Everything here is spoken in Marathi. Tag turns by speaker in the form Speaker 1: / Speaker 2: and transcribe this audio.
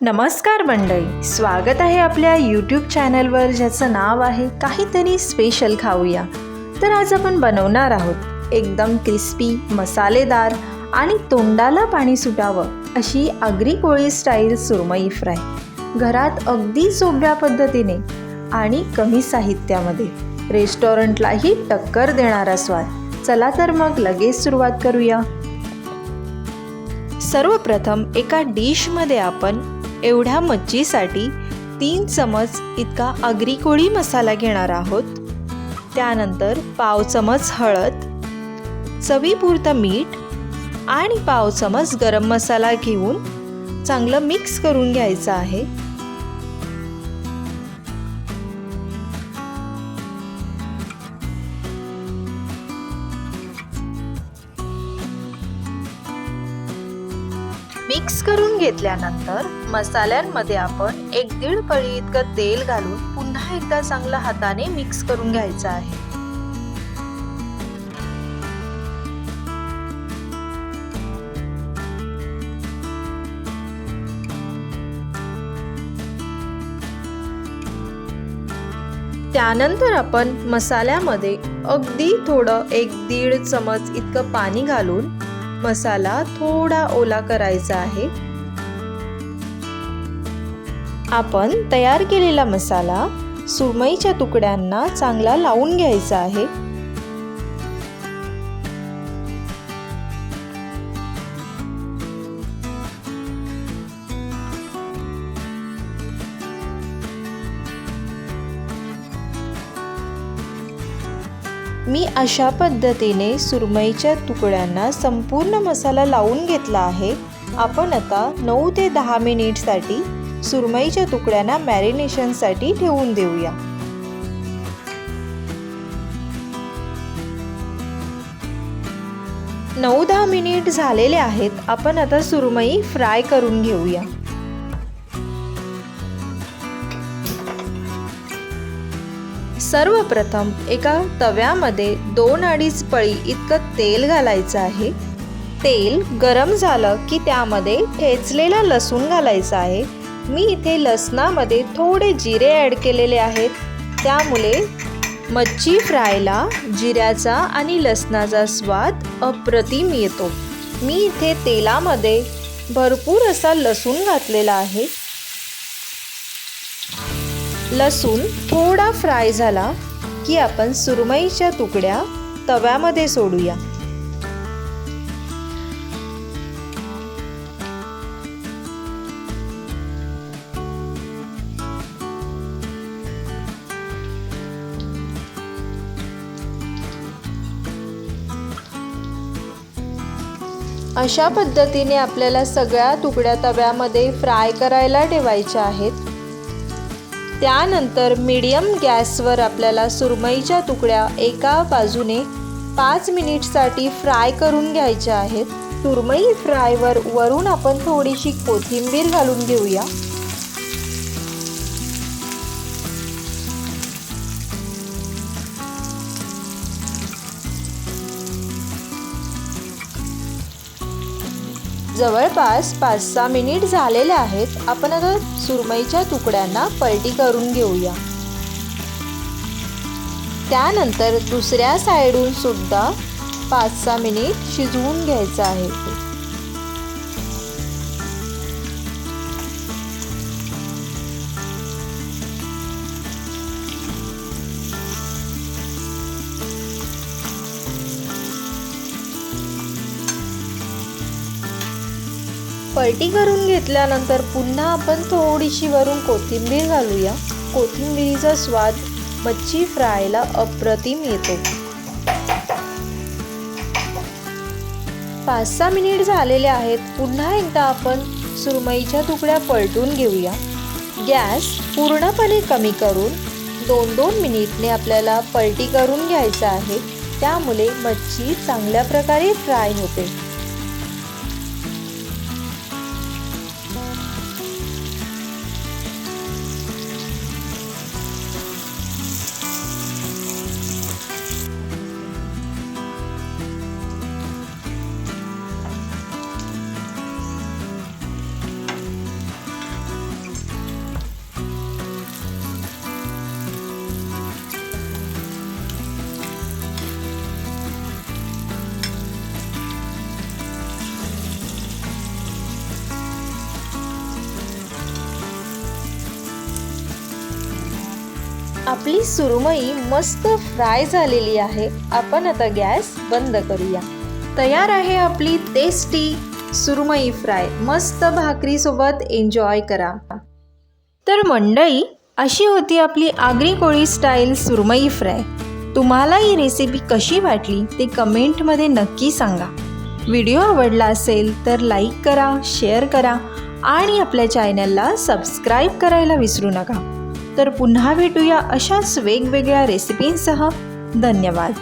Speaker 1: नमस्कार मंडळी. स्वागत आहे आपल्या यूट्यूब चॅनलवर ज्याचं नाव आहे काहीतरी स्पेशल खाऊया. तर आज आपण बनवणार आहोत एकदम क्रिस्पी मसालेदार आणि तोंडाला पाणी सुटावं अशी आगरी कोळी स्टाईल सुरमई फ्राय घरात अगदी सोप्या पद्धतीने आणि कमी साहित्यामध्ये. रेस्टॉरंटलाही टक्कर देणारा स्वाद. चला तर मग लगेच सुरुवात करूया. सर्वप्रथम एका डिशमध्ये आपण एवढ्या मच्छीसाठी तीन चमच इतका आगरी कोळी मसाला घेणार आहोत. त्यानंतर पाव चमच हळद चवीपुरतं मीठ आणि पाव चमच गरम मसाला घेऊन चांगलं मिक्स करून घ्यायचं आहे. मिक्स करून घेतल्यानंतर मसाल्यांमध्ये आपण एक दीड पळी इतकं तेल घालून पुन्हा एकदा चांगलं हाताने मिक्स करून घ्यायचं आहे. त्यानंतर आपण मसाल्यामध्ये अगदी थोडं एक दीड चमच इतकं पाणी घालून मसाला थोडा ओला करायचा आहे. आपण तयार केलेला मसाला सुरमईच्या तुकड्यांना चांगला लावून घ्यायचा आहे. मी अशा पद्धतीने सुरमईच्या तुकड्यांना संपूर्ण मसाला लावून घेतला आहे. आपण आता नऊ ते दहा मिनिटसाठी सुरमईच्या तुकड्यांना मॅरिनेशनसाठी ठेवून देऊया. नऊ दहा मिनिट झालेले आहेत. आपण आता सुरमई फ्राय करून घेऊया. सर्वप्रथम एका तव्यामध्ये दोन अडीच पळी इतकं तेल घालायचं आहे. तेल गरम झालं की त्यामध्ये ठेचलेला लसूण घालायचा आहे. मी इथे लसणामध्ये थोडे जिरे ॲड केलेले आहेत. त्यामुळे मच्छी फ्रायला जिऱ्याचा आणि लसणाचा स्वाद अप्रतिम येतो. मी इथे तेलामध्ये भरपूर असा लसूण घातलेला आहे. लसूण थोडा फ्राय झाला की आपण सुरमईच्या तुकड्या तव्यामध्ये सोडूया. अशा पद्धतीने आपल्याला सगळ्या तुकड्या तव्यामध्ये फ्राय करायला ठेवायच्या आहेत. त्यानंतर मीडियम गॅसवर आपल्याला सुरमईच्या तुकड्या एका बाजूने पाच मिनिटसाठी फ्राय करून घ्यायच्या आहेत. सुरमई फ्रायवर वरून आपण थोडीशी कोथिंबीर घालून घेऊया. जवळपास पाच सहा मिनिट झालेले आहेत. आपण आता सुरमईच्या तुकड्यांना पलटी करून घेऊया. त्यानंतर दुसऱ्या साईडून सुद्धा पाच सहा मिनिट शिजवून घ्यायचं आहे. पलटी करून घेतल्यानंतर पुन्हा आपण थोडीशी वरून कोथिंबीर घालूया. कोथिंबीरीचा स्वाद मच्छी फ्रायला अप्रतिम येतो. पाच सहा मिनिट झालेले आहेत. पुन्हा एकदा आपण सुरमईच्या तुकड्या पलटून घेऊया. गॅस पूर्णपणे कमी करून दोन दोन मिनिटने आपल्याला पलटी करून घ्यायचं आहे. त्यामुळे मच्छी चांगल्या प्रकारे फ्राय होते. आपली सुरमई मस्त फ्राय झालेली आहे. आपण आता गॅस बंद करूया. तयार आहे आपली टेस्टी सुरमई फ्राय. मस्त भाकरीसोबत एन्जॉय करा. तर मंडई अशी होती आपली आगरी कोळी स्टाईल सुरमई फ्राय. तुम्हाला ही रेसिपी कशी वाटली ते कमेंटमध्ये नक्की सांगा. व्हिडिओ आवडला असेल तर लाईक करा शेअर करा आणि आपल्या चॅनलला सबस्क्राईब करायला विसरू नका. तर पुन्हा भेटूया अशाच वेगवेगळ्या रेसिपींसह धन्यवाद.